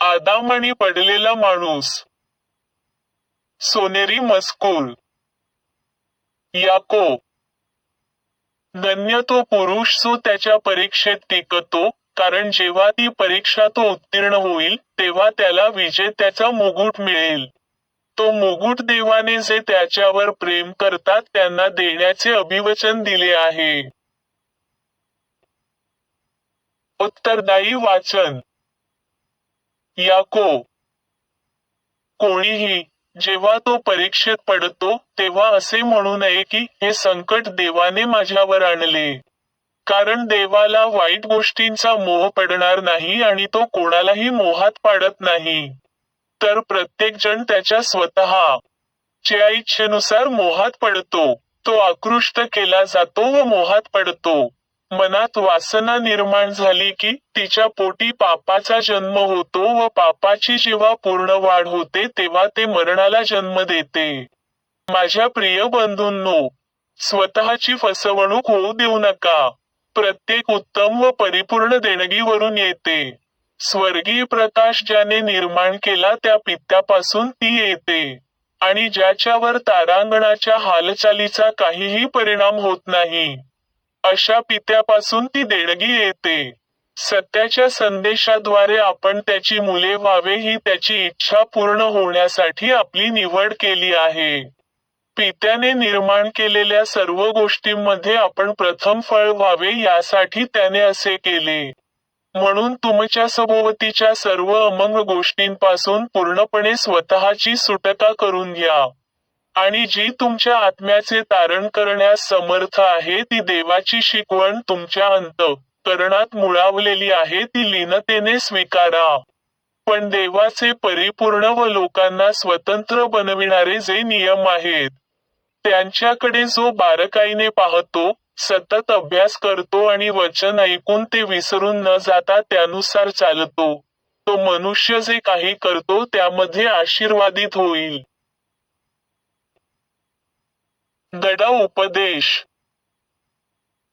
आदाम आणि पडलेला माणूस. सोनेरी मस्कूल. याको धन्य तो पुरुष जो त्याच्या परीक्षेत टिकतो कारण जेव्हा ती परीक्षा तो उत्तीर्ण होईल तेव्हा त्याला विजेत्याचा मुकुट मिळेल. तो मुकुट देवाने जे त्याच्यावर प्रेम करतात त्यांना देण्याचे अभिवचन दिले आहे. उत्तरदायी वाचन. याको कोणीही जेव्हा तो परीक्षेत पडतो तेव्हा असे म्हणू नये की हे संकट देवाने माझ्यावर आणले. कारण देवाला वाईट गोष्टींचा मोह पडणार नाही आणि तो कोणालाही मोहात पाडत नाही. तर प्रत्येक जण त्याच्या स्वतः च्या इच्छेनुसार मोहात पडतो. तो आकृष्ट केला जातो व मोहात पडतो. मनात वासना निर्माण झाली की तिच्या पोटी पापाचा जन्म होतो व पापाची जेव्हा पूर्ण वाढ होते तेव्हा ते मरणाला जन्म देते. माझ्या प्रिय बंधूंनो स्वतःची फसवणूक होऊ देऊ नका. प्रत्येक उत्तम व परिपूर्ण देणगीवरून येते. स्वर्गीय प्रकाश ज्याने निर्माण केला त्या पित्यापासून ती येते. आणि ज्याच्यावर तारांगणाच्या हालचालीचा काहीही परिणाम होत नाही. अशा पित्यापासून ती देणगी येते. सत्याच्या संदेशाद्वारे आपण त्याची मुले व्हावे ही त्याची इच्छा पूर्ण होण्यासाठी आपली निवड केली आहे. पित्याने निर्माण केलेल्या सर्व गोष्टींमध्ये आपण प्रथम फळ व्हावे यासाठी त्याने असे केले. म्हणून तुमच्या सभोवतीच्या सर्व अमंग गोष्टींपासून पूर्णपणे स्वतःची सुटका करून घ्या. आणि जी तुमच्या आत्म्याचे तारण करण्यास समर्थ आहे ती देवाची शिकवण तुमच्या अंत करणात मुळावलेली आहे ती लीनतेने स्वीकारा. पण देवाचे परिपूर्ण व लोकांना स्वतंत्र बनविणारे जे नियम आहेत त्यांच्याकडे जो बारकाईने पाहतो सतत अभ्यास करतो आणि वचन ऐकून ते विसरून न जाता त्यानुसार चालतो. तो मनुष्य जे काही करतो त्यामध्ये आशीर्वादित होईल. गडा उपदेश.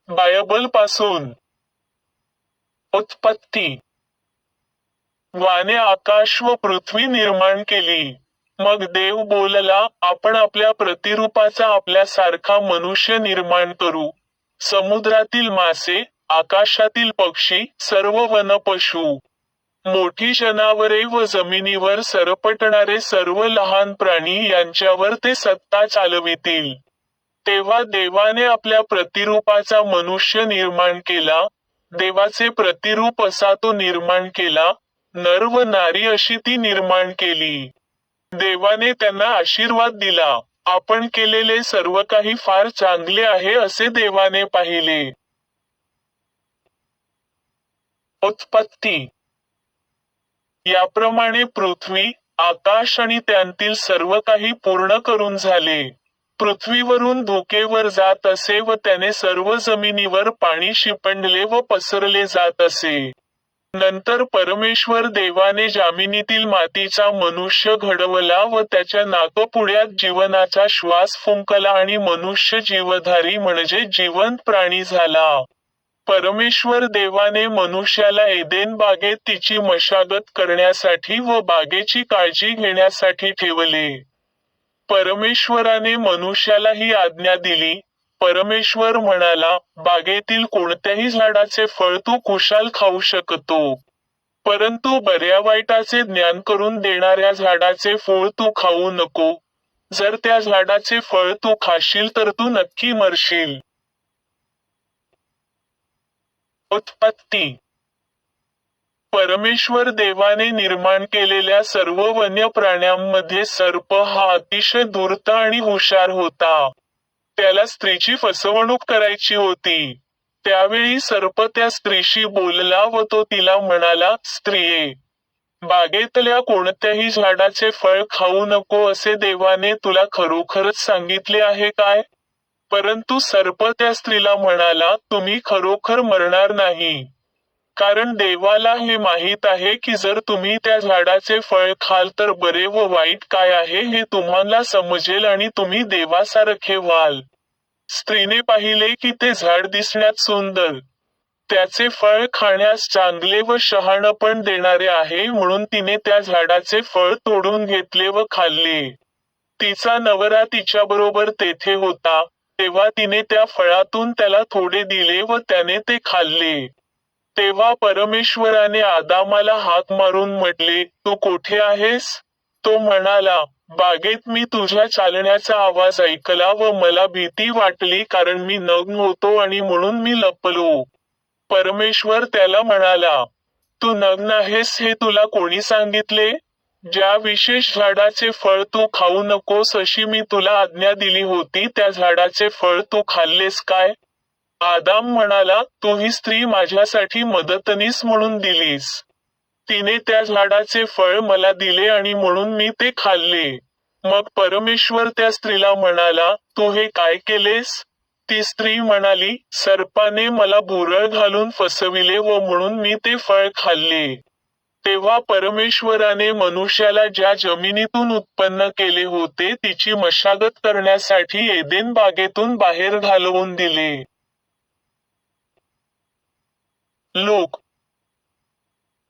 बायबलपासून. उत्पत्ती. वाने आकाश व पृथ्वी निर्माण केली. मग देव बोलला आपण आपल्या प्रतिरूपाचा आपल्यासारखा मनुष्य निर्माण करू. समुद्रातील मासे आकाशातील पक्षी सर्व वनपशु मोठी जनावरे व जमिनीवर सरपटणारे सर्व लहान प्राणी यांच्यावर ते सत्ता चालवितील. तेव्हा देवाने आपल्या प्रतिरूपाचा मनुष्य निर्माण केला. देवाचे प्रतिरूप असा तो निर्माण केला. नर व नारी अशी ती निर्माण केली. देवाने त्यांना आशीर्वाद दिला. आपण केलेले सर्व काही फार चांगले आहे असे देवाने पाहिले. उत्पत्ती. याप्रमाणे पृथ्वी आकाश आणि त्यांतील सर्व काही पूर्ण करून झाले. पृथ्वीवरून धोकेवर जात असे व त्याने सर्व जमिनीवर पाणी शिपंडले व पसरले जात असे. नंतर परमेश्वर देवाने जामिनीतील मातीचा मनुष्य घडवला व त्याच्या नाकपुड्यात जीवनाचा श्वास फुंकला आणि मनुष्य जीवधारी म्हणजे जिवंत प्राणी झाला. परमेश्वर देवाने मनुष्याला एदेन बागेत तिची मशागत करण्यासाठी व बागेची काळजी घेण्यासाठी ठेवले. परमेश्वराने मनुष्याला ही आज्ञा दिली. परमेश्वर म्हणाला बागेतील कोणत्याही झाडाचे फळ तू कुशाल खाऊ शकतो. परंतु बऱ्या वाईटाचे ज्ञान करून देणाऱ्या झाडाचे फळ तू खाऊ नको. जर त्या झाडाचे फळ तू खाशील तर तू नक्की मरशील. उत्पत्ती परमेश्वर देवाने निर्माण केलेल्या सर्व वन्य प्राण्यांमध्ये सर्प हा अतिशय धूर्त आणि हुशार होता. त्याला स्त्रीची फसवणूक करायची होती. त्यावेळी सर्प त्या स्त्रीशी बोलला व तो तिला म्हणाला स्त्रिये बागेतल्या कोणत्याही झाडाचे फळ खाऊ नको असे देवाने तुला खरोखरच सांगितले आहे काय? परंतु सर्प त्या स्त्रीला म्हणाला तुम्ही खरोखर मरणार नाही. कारण देवाला हे माहीत आहे की जर तुम्ही त्या झाडाचे फळ खाल तर बरे व वाईट काय आहे हे तुम्हाला समजेल आणि तुम्ही देवासारखे व्हाल. स्त्रीने पाहिले की ते झाड दिसण्यात सुंदर. त्याचे फळ खाण्यास चांगले व शहाणपण देणारे आहे म्हणून तिने त्या झाडाचे फळ तोडून घेतले व खाल्ले. तिचा नवरा तिच्याबरोबर तेथे होता तेव्हा तिने त्या फळातून त्याला थोडे दिले व त्याने ते खाल्ले. तेव्हा परमेश्वराने आदामाला हाक मारून म्हटले तू कोठे आहेस? तो म्हणाला बागेत मी तुझ्या चालण्याचा आवाज ऐकला व मला भीती वाटली कारण मी नग्न होतो आणि म्हणून मी लपलो. परमेश्वर त्याला म्हणाला तू नग्न आहेस हे तुला कोणी सांगितले? ज्या विशेष झाडाचे फळ तू खाऊ नकोस अशी मी तुला आज्ञा दिली होती त्या झाडाचे फळ तू खाल्लेस काय? आदाम म्हणाला तू ही स्त्री माझ्यासाठी मदतनीस म्हणून दिलीस. तिने त्या झाडाचे फळ मला दिले आणि म्हणून मी ते खाल्ले. मग परमेश्वर त्या स्त्रीला म्हणाला तू हे काय केलेस? ती स्त्री म्हणाली सर्पाने मला भुरळ घालून फसविले व म्हणून मी ते फळ खाल्ले. तेव्हा परमेश्वराने मनुष्याला ज्या जमिनीतून उत्पन्न केले होते तिची मशागत करण्यासाठी एदेन बागेतून बाहेर घालवून दिले. लोक.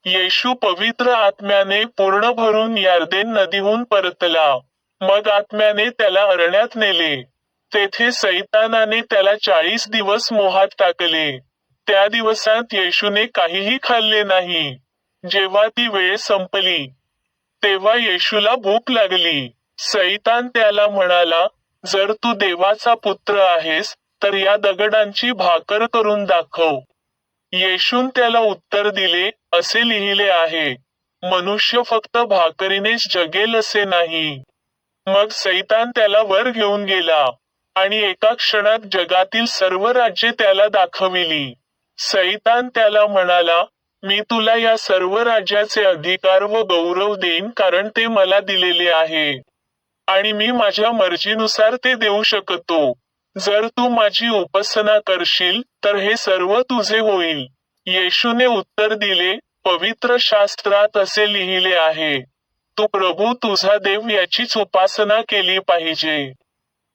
येशू पवित्र आत्म्याने पूर्ण भरून यार्देन नदीहून परतला. मग आत्म्याने त्याला अरण्यात नेले. तेथे सैतानाने त्याला चाळीस दिवस मोहात टाकले. त्या दिवसात येशूने काहीही खाल्ले नाही. जेव्हा ती वेळ संपली तेव्हा येशूला भूक लागली. सैतान त्याला म्हणाला जर तू देवाचा पुत्र आहेस तर या दगडांची भाकर करून दाखव. येशून त्याला उत्तर दिले असे लिहिले आहे मनुष्य फक्त भाकरीनेच जगेल असे नाही. मग सैतान त्याला वर घेऊन गेला आणि एका क्षणात जगातील सर्व राज्ये त्याला दाखविली. सैतान त्याला म्हणाला मी तुला या सर्व राज्याचे अधिकार व गौरव देईन कारण ते मला दिलेले आहे आणि मी माझ्या मर्जीनुसार ते देऊ शकतो. जर तू माझी उपासना करशील तर हे सर्व तुझे होईल. येशूने उत्तर दिले पवित्र शास्त्रात असे लिहिले आहे. तू प्रभू तुझा देव याचीच उपासना केली पाहिजे.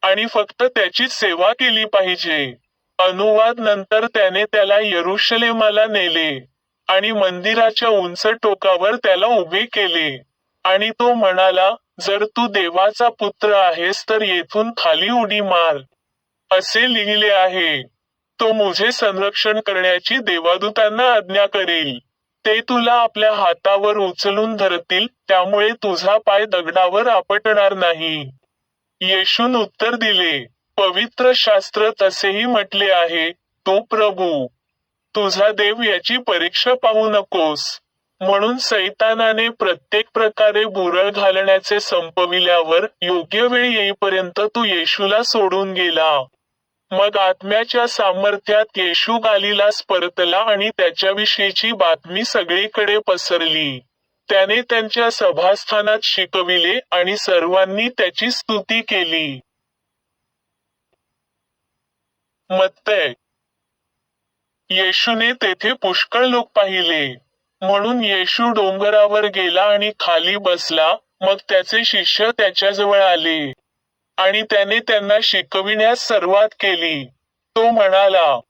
आणि फक्त त्याचीच सेवा केली पाहिजे. अनुवाद नंतर त्याने त्याला यरुशलेमाला नेले. आणि मंदिराच्या उंच टोकावर त्याला उभे केले. आणि तो म्हणाला जर तू देवाचा पुत्र आहेस तर येथून खाली उडी मार. असे लिहिले आहे. तो मुझे संरक्षण करण्याची देवादूतांना आज्ञा करेल. ते तुला आपल्या हातावर उचलून धरतील त्यामुळे तुझा पाय दगडावर आपटणार नाही. येशून उत्तर दिले पवित्र शास्त्र तसेही म्हटले आहे तो प्रभू तुझा देव याची परीक्षा पाहू नकोस. म्हणून सैतानाने प्रत्येक प्रकारे बुरळ घालण्याचे संपविल्यावर योग्य वेळ येईपर्यंत तू येशूला सोडून गेला. मग आत्म्याच्या सामर्थ्यात येशू गालीला परतला आणि त्याच्याविषयीची बातमी सगळीकडे पसरली. त्याने त्यांच्या सभास्थानात शिकविले आणि सर्वांनी त्याची स्तुती केली. मत्तय येशूने तेथे पुष्कळ लोक पाहिले. म्हणून येशू डोंगरावर गेला आणि खाली बसला मग त्याचे शिष्य त्याच्याजवळ आले. आणि त्याने त्यांना शिकविण्यास सुरुवात केली. तो म्हणाला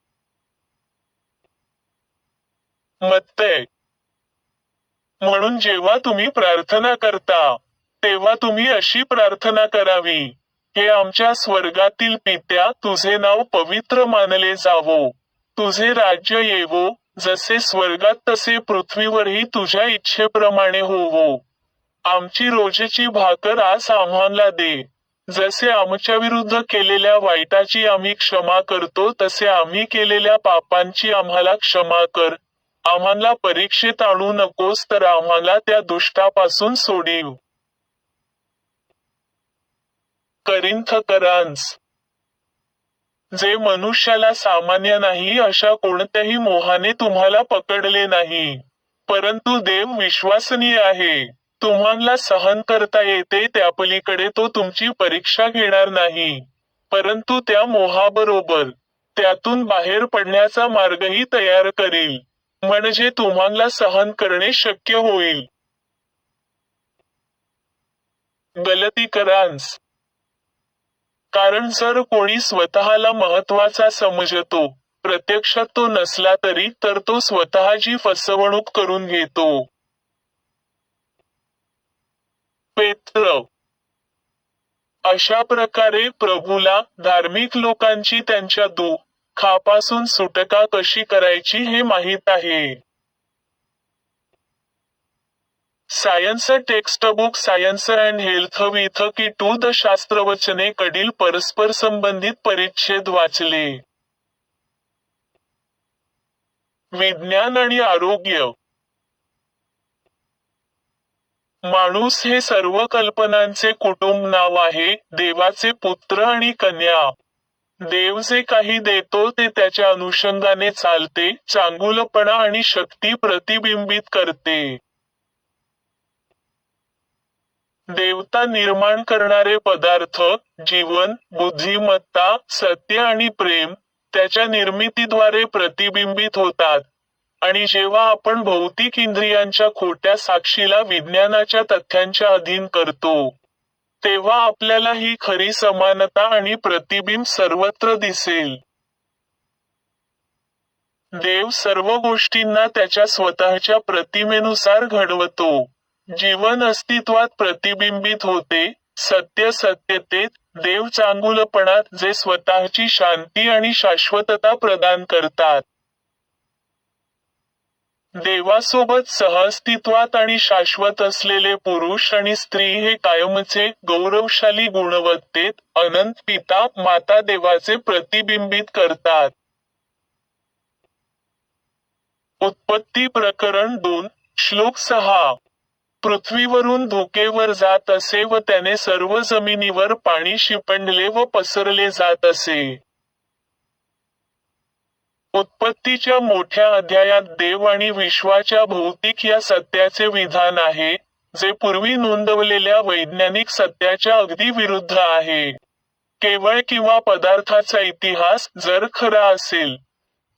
मत्तय म्हणून जेव्हा तुम्ही प्रार्थना करता तेव्हा तुम्ही अशी प्रार्थना करावी हे आमच्या स्वर्गातील पित्या तुझे नाव पवित्र मानले जावो. तुझे राज्य येवो जसे स्वर्गात तसे पृथ्वीवरही तुझ्या इच्छेप्रमाणे होवो. आमची रोजची भाकर आज आम्हाला दे. जसे आमच्या विरुद्ध केलेल्या वाईटाची आम्ही क्षमा करतो तसे आम्ही केलेल्या पापांची आम्हाला क्षमा कर. आम्हाला परीक्षेत आणू नकोस तर आम्हाला त्या दुष्टापासून सोडीव. करिंथकरांस. जे मनुष्याला सामान्य नाही अशा कोणत्याही मोहाने तुम्हाला पकडले नाही. परंतु देव विश्वसनीय आहे. तुम्हाला सहन करता येते त्यापलीकडे तो तुमची परीक्षा घेणार नाही. परंतु त्या मोहाबरोबर त्यातून बाहेर पडण्याचा मार्गही तयार करेल. म्हणजे तुम्हाला सहन करणे शक्य होईल. गलतीकरांस कारण जर कोणी स्वतःला महत्त्वाचा समजतो प्रत्यक्षात तो नसला तरी तर तो स्वतःची फसवणूक करून घेतो. पेत्र. अशा प्रकारे प्रभूला धार्मिक लोकांची त्यांच्या दुःखापासून सुटका कशी करायची हे माहीत आहे. Science text book science and health with key to the शास्त्रवचने कडील परस्पर संबंधित परिच्छेद वाचले. विज्ञान आणि आरोग्य. माणूस हे सर्व कल्पनांचे कुटुंब नाव आहे देवाचे पुत्र आणि कन्या. देव जे काही देतो ते त्याच्या अनुषंगाने चालते चांगुलपणा आणि शक्ती प्रतिबिंबित करते. देवता निर्माण करणारे पदार्थ जीवन बुद्धिमत्ता सत्य आणि प्रेम त्याच्या निर्मितीद्वारे प्रतिबिंबित होतात. आणि जेव्हा आपण भौतिक इंद्रियांच्या खोट्या साक्षीला विज्ञानाच्या तथ्यांच्या अधीन करतो तेव्हा आपल्याला ही खरी समानता आणि प्रतिबिंब सर्वत्र दिसेल. देव सर्व गोष्टींना त्याच्या स्वतःच्या प्रतिमेनुसार घडवतो. जीवन अस्तित्वात प्रतिबिंबित होते सत्य सत्यतेत देव चांगुलपणात जे स्वतःची शांती आणि शाश्वतता प्रदान करतात. देवासोबत सहअस्तित्वात आणि शाश्वत असलेले पुरुष आणि स्त्री हे कायमचे गौरवशाली गुणवत्तेत अनंत पिता माता देवाचे प्रतिबिंबित करतात. उत्पत्ती प्रकरण दोन श्लोक सहा. पृथ्वीवरून धोकेवर जात असे व त्याने सर्व जमिनीवर पाणी शिपंडले व पसरले जात असे. उत्पत्तीच्या मोठ्या अध्यायात देव आणि विश्वाच्या भौतिक या सत्याचे विधान आहे जे पूर्वी नोंदवलेल्या वैज्ञानिक सत्याच्या अगदी विरुद्ध आहे. केवळ किंवा पदार्थाचा इतिहास जर खरा असेल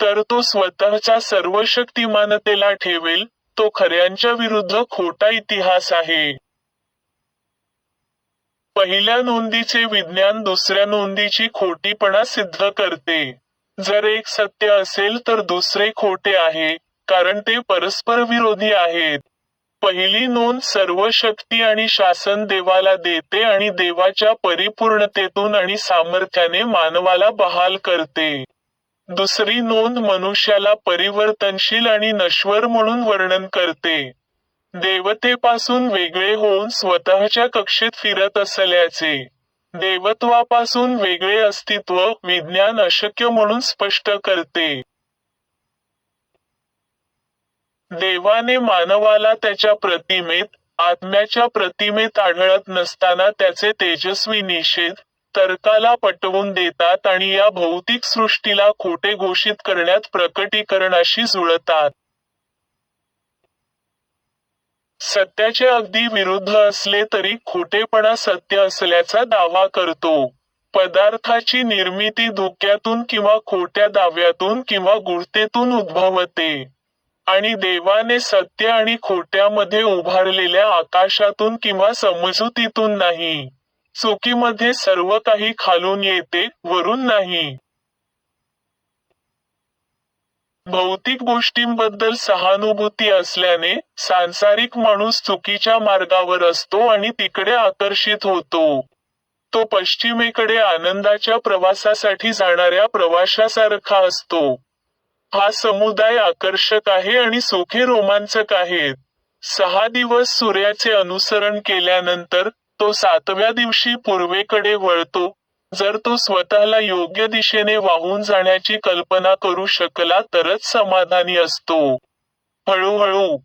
तर तो स्वतःच्या सर्वशक्तिमानतेला ठेवेल तो खऱ्यांच्या विरुद्ध खोटा इतिहास आहे. पहिल्या नोंदीचे विज्ञान दुसऱ्या नोंदीची खोटीपणा सिद्ध करते. जर एक सत्य असेल तर दुसरे खोटे आहे कारण ते परस्पर विरोधी आहेत. पहिली नोंद सर्व शक्ती आणि शासन देवाला देते आणि देवाच्या परिपूर्णतेतून आणि सामर्थ्याने मानवाला बहाल करते. दुसरी नोंद मनुष्याला परिवर्तनशील आणि नश्वर म्हणून वर्णन करते. देवतेपासून वेगळे होऊन स्वतःच्या कक्षेत फिरत असल्याचे. देवत्वापासून वेगळे अस्तित्व विज्ञान अशक्य म्हणून स्पष्ट करते. देवाने मानवाला त्याच्या प्रतिमेत आत्म्याच्या प्रतिमेत आढळत नसताना त्याचे तेजस्वी निषेध तर्काला पटवून देतात आणि या भौतिक सृष्टीला खोटे घोषित करण्यात प्रकटीकरणाशी जुळतात. सत्याचे अगदी विरुद्ध असले तरी खोटेपणा सत्य असल्याचा दावा करतो. पदार्थाची निर्मिती धोक्यातून किंवा खोट्या दाव्यातून किंवा गुळतेतून उद्भवते. आणि देवाने सत्य आणि खोट्यामध्ये उभारलेल्या आकाशातून किंवा समजुतीतून नाही. चुकीमध्ये सर्व काही खालून येते वरून नाही. भौतिक गोष्टींबद्दल सहानुभूती असल्याने सांसारिक माणूस चुकीच्या मार्गावर असतो आणि तिकडे आकर्षित होतो. तो पश्चिमेकडे आनंदाच्या प्रवासासाठी जाणाऱ्या प्रवाशासारखा असतो. हा समुदाय आकर्षक आहे आणि सुखे रोमांचक आहेत सहा दिवस सूर्याचे अनुसरण केल्यानंतर तो सातव्या दिवशी पूर्वेकडे वळतो. जर तो स्वतःला योग्य दिशेने वाहून जाण्याची कल्पना करू शकला तरच समाधानी असतो. हळूहळू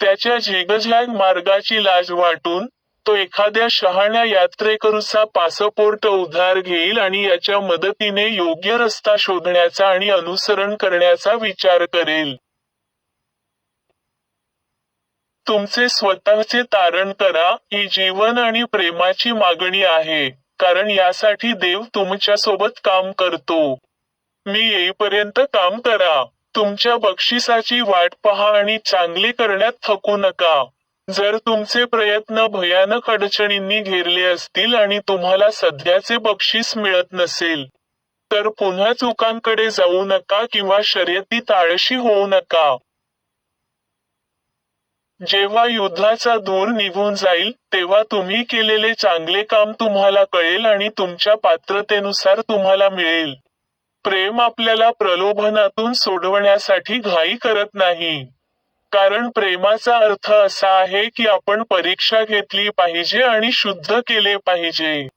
त्याच्या झेगझॅग मार्गाची लाज वाटून तो एखाद्या शहाण्या यात्रेकरूचा पासपोर्ट उधार घेईल आणि याच्या मदतीने योग्य रस्ता शोधण्याचा आणि अनुसरण करण्याचा विचार करेल. तुमचे स्वतःचे तारण करा ही जीवन आणि प्रेमाची मागणी आहे. कारण यासाठी देव तुमच्यासोबत काम करतो. मी येईपर्यंत काम करा. तुमच्या बक्षिसाची वाट पहा आणि चांगले करण्यात थकू नका. जर तुमचे प्रयत्न भयानक अडचणींनी घेरले असतील आणि तुम्हाला सध्याचे बक्षीस मिळत नसेल तर पुन्हा चुकांकडे जाऊ नका किंवा शर्यतीत आळशी होऊ नका. जेव्हा युद्धाचा धूर निघून जाईल तेव्हा तुम्ही केलेले चांगले काम तुम्हाला कळेल आणि तुमच्या पात्रतेनुसार तुम्हाला मिळेल. प्रेम आपल्याला प्रलोभनातून सोडवण्यासाठी घाई करत नाही. कारण प्रेमाचा अर्थ असा आहे की आपण परीक्षा घेतली पाहिजे आणि शुद्ध केले पाहिजे.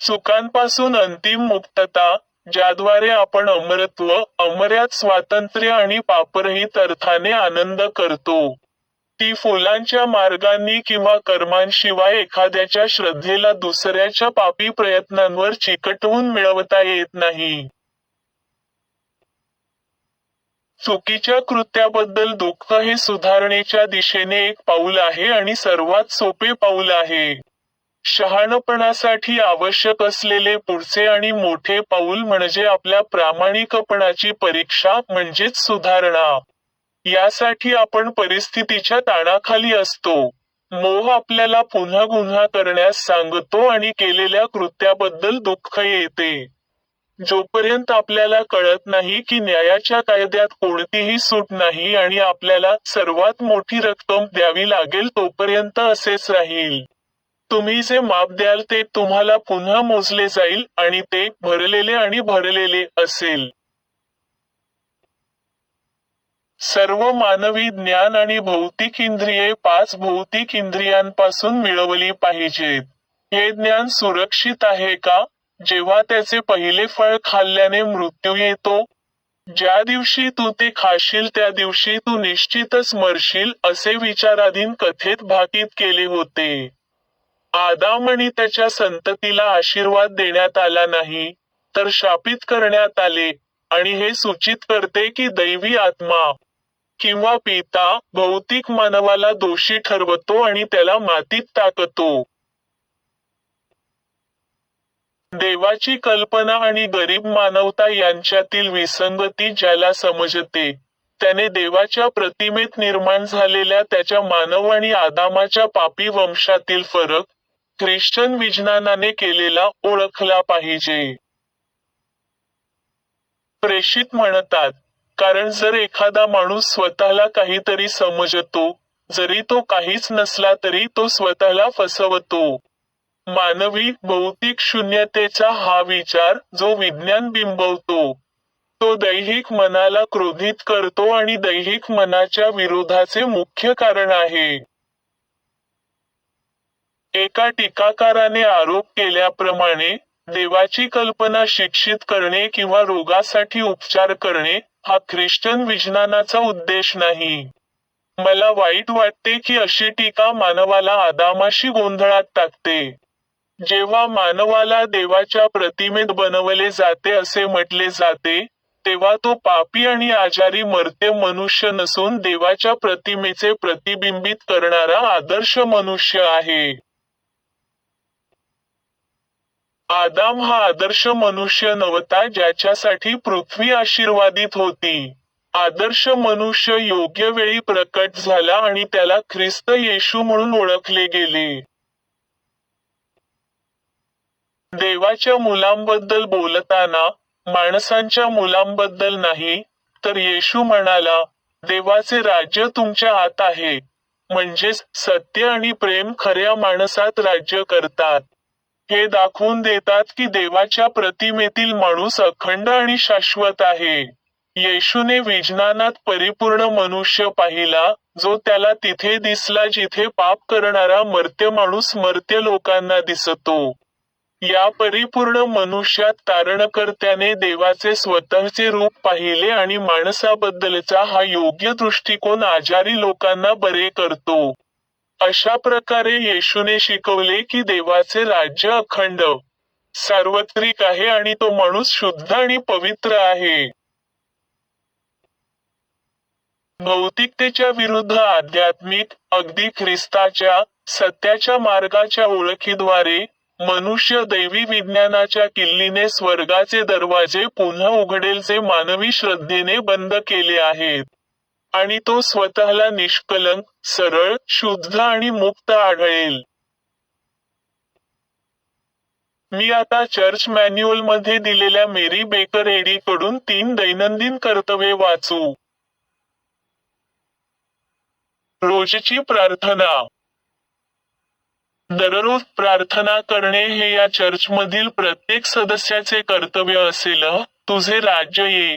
चुकांपासून अंतिम मुक्तता ज्याद्वारे आपण अमरत्व अमर्याद स्वातंत्र्य आणि पापरहित अर्थाने आनंद करतो. ती फुलांच्या मार्गांनी किंवा कर्मांशिवाय एखाद्याच्या श्रद्धेला दुसऱ्याच्या पापी प्रयत्नांवर चिकटवून मिळवता येत नाही. चुकीच्या कृत्याबद्दल दुःख हे सुधारणेच्या दिशेने एक पाऊल आहे आणि सर्वात सोपे पाऊल आहे. शहाणपणासाठी आवश्यक असलेले पुढचे आणि मोठे पाऊल म्हणजे आपल्या प्रामाणिकपणाची परीक्षा म्हणजेच सुधारणा. यासाठी आपण परिस्थितीच्या ताणाखाली असतो. मोह आपल्याला पुन्हा गुन्हा करण्यास सांगतो आणि केलेल्या कृत्याबद्दल दुःख येते. जोपर्यंत आपल्याला कळत नाही की न्यायाच्या कायद्यात कोणतीही सूट नाही आणि आपल्याला सर्वात मोठी रक्कम द्यावी लागेल तोपर्यंत असेच राहील. तुम्ही जे माप द्याल ते तुम्हाला पुन्हा मोजले जाईल आणि ते भरलेले आणि भरलेले असेल. सर्व मानवी ज्ञान आणि भौतिक इंद्रिये पाच भौतिक इंद्रियांपासून मिळवली पाहिजेत. हे ज्ञान सुरक्षित आहे का? जेव्हा त्याचे पहिले फळ खाल्ल्याने मृत्यू येतो ज्या दिवशी तू ते खाशील त्या दिवशी तू निश्चितच मरशील असे विचाराधीन कथेत भाकीत केले होते. आदाम आणि त्याच्या संततीला आशीर्वाद देण्यात आला नाही तर शापित करण्यात आले आणि हे सूचित करते की दैवी आत्मा किंवा पिता भौतिक मानवाला दोषी ठरवतो आणि त्याला मातीत टाकतो. देवाची कल्पना आणि गरीब मानवता यांच्यातील विसंगती ज्याला समजते त्याने देवाच्या प्रतिमेत निर्माण झालेल्या त्याच्या मानव आणि आदामाच्या पापी वंशातील फरक ख्रिश्चन विज्ञानाने केलेला ओळखला पाहिजे. प्रेषित म्हणतात कारण जर एखादा माणूस स्वतःला काहीतरी समजतो जरी तो काहीच नसला तरी तो स्वतःला फसवतो. मानवी भौतिक शून्यतेचा हा विचार जो विज्ञान बिंबवतो तो दैहिक मनाला क्रोधित करतो आणि दैहिक मनाच्या विरोधाचे मुख्य कारण आहे. एका टीकाकाराने आरोप केल्याप्रमाणे देवाची कल्पना शिक्षित करणे किंवा रोगासाठी उपचार करणे हा ख्रिश्चन विज्ञानाचा उद्देश नाही. मला वाईट वाटते की अशी टीका मानवाला आदामाशी गोंधळात टाकते. जेव्हा मानवाला देवाच्या प्रतिमेत बनवले जाते असे म्हटले जाते तेव्हा तो पापी आणि आजारी मर्त्य मनुष्य नसून देवाच्या प्रतिमेचे प्रतिबिंबित करणारा आदर्श मनुष्य आहे. आदाम हा आदर्श मनुष्य नव्हता ज्याच्यासाठी पृथ्वी आशीर्वादित होती. आदर्श मनुष्य योग्य वेळी प्रकट झाला आणि त्याला ख्रिस्त येशू म्हणून ओळखले गेले. देवाच्या मुलांबद्दल बोलताना माणसांच्या मुलांबद्दल नाही तर येशू म्हणाला देवाचे राज्य तुमच्या आत आहे. म्हणजेच सत्य आणि प्रेम खऱ्या माणसात राज्य करतात. हे दाखवून देतात की देवाच्या प्रतिमेतील माणूस अखंड आणि शाश्वत आहे. येशूने विज्ञानात परिपूर्ण मनुष्य पाहिला जो त्याला तिथे दिसला जिथे पाप करणारा मर्त्य माणूस मर्त्य लोकांना दिसतो. या परिपूर्ण मनुष्यात तारणकर्त्याने देवाचे स्वतःचे रूप पाहिले आणि माणसाबद्दलचा हा योग्य दृष्टिकोन आजारी लोकांना बरे करतो. अशा प्रकारे येशूने शिकवले की देवाचे राज्य अखंड सार्वत्रिक आहे आणि तो माणूस शुद्ध आणि पवित्र आहे. भौतिकतेच्या विरुद्ध आध्यात्मिक अगदी ख्रिस्ताच्या सत्याच्या मार्गाच्या ओळखीद्वारे मनुष्य दैवी विज्ञानाच्या किल्लीने स्वर्गाचे दरवाजे पुन्हा उघडेल जे मानवी श्रद्धेने बंद केले आहेत. आणि तो स्वतःला निष्कलंक सरळ शुद्ध आणि मुक्त आढळेल. मी आता चर्च मॅन्युअलमध्ये दिलेल्या मेरी बेकर एडी कडून तीन दैनंदिन कर्तव्ये वाचू. रोजची प्रार्थना. दररोज प्रार्थना करणे हे या चर्चमधील प्रत्येक सदस्याचे कर्तव्य असेल तुझे राज्य ये.